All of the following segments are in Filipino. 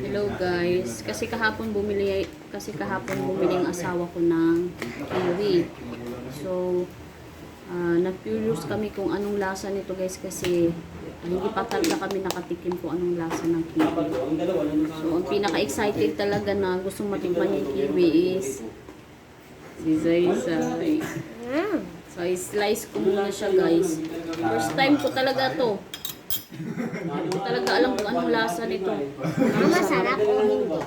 Hello guys, kasi kahapon bumili kasi kahapon bumili ang asawa ko ng kiwi. So, ah na-curious kami kung anong lasa nito guys kasi hindi pa talaga kami nakatikim kung anong lasa ng kiwi. So, ang pinaka-excited talaga na gustong matikman yung kiwi is si Zay Zay. So, i-slice ko muna siya guys. First time ko talaga to. Hindi talaga alam kung anong lasa nito. Ang masarap o hindi?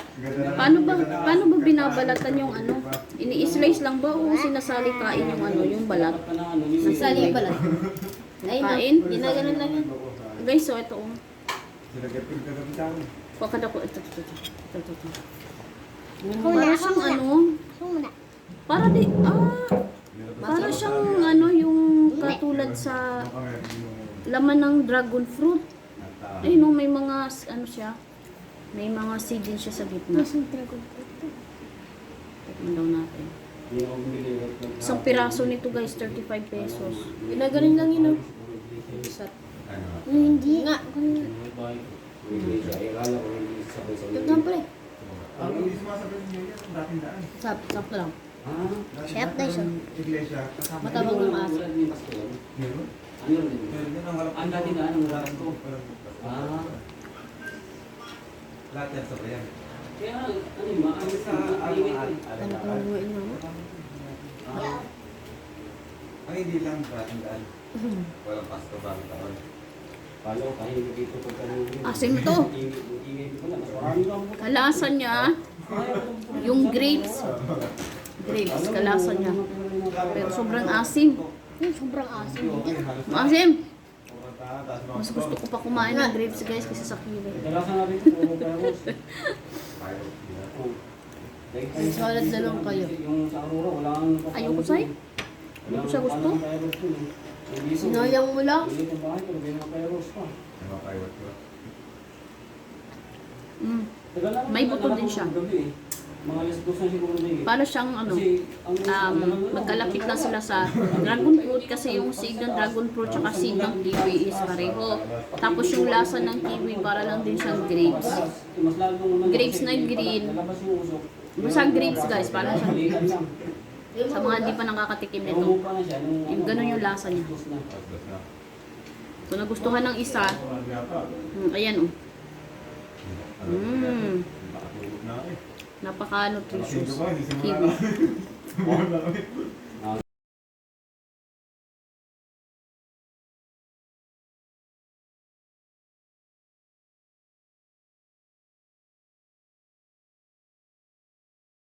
Paano ba paano ba binabalatan yung ano? Ini-slice lang ba o sinasali kain yung ano, yung balat? Nasali balat. Ay, kain? Ginaganon lang yan. Guys, so ito oh. Pakada ko ito ito ito. Ito ito. ito. Para siyang ano, para di ah para siyang ano yung katulad sa laman ng dragon fruit. Ay no, may mga ano siya. May mga seed din siya sa gitna. Masang dragon fruit to. Tikman daw natin. Isang piraso nito guys, 35 pesos. Ginaganon lang yun. oh. Hindi. Nga. Tignan pa rin. Sap, sakto lang. Chef na siya. Matabang ng aso. Ang dati na, anong oras ko? Ah. Lahat yan sa bayan. Kaya, ano yung mga ano sa Ano Ano ka buuin mo? Ah, Ang hindi lang tandaan. Walang pasto bang taon. Paano, kahit hindi dito pagka Asim to. Kalasan niya, yung grapes. Grapes, kalasan niya. Pero sobrang asim. Yung sobrang asim. Asim! Mas gusto ko pa kumain ng grapes guys kasi sa kiwi. Solid na lang kayo. Yung sa Aurora, wala kang Ayoko, Sai. Hindi ko siya gusto. Sinayang mo lang. Mm. May buto din siya. Mga alas dos na siguro na eh. Para siyang ano, um, magkalapit na sila sa dragon fruit kasi yung seed ng dragon fruit tsaka seed ng kiwi is pareho. Tapos yung lasa ng kiwi para lang din siyang grapes. Naman Grapes na green. Basta grapes guys, parang siyang lang. sa mga hindi pa nakakatikim nito. Yung ganun yung lasa niya. So nagustuhan ng isa, mm, ayan oh. Mm, napaka-nutritious. Kiwi.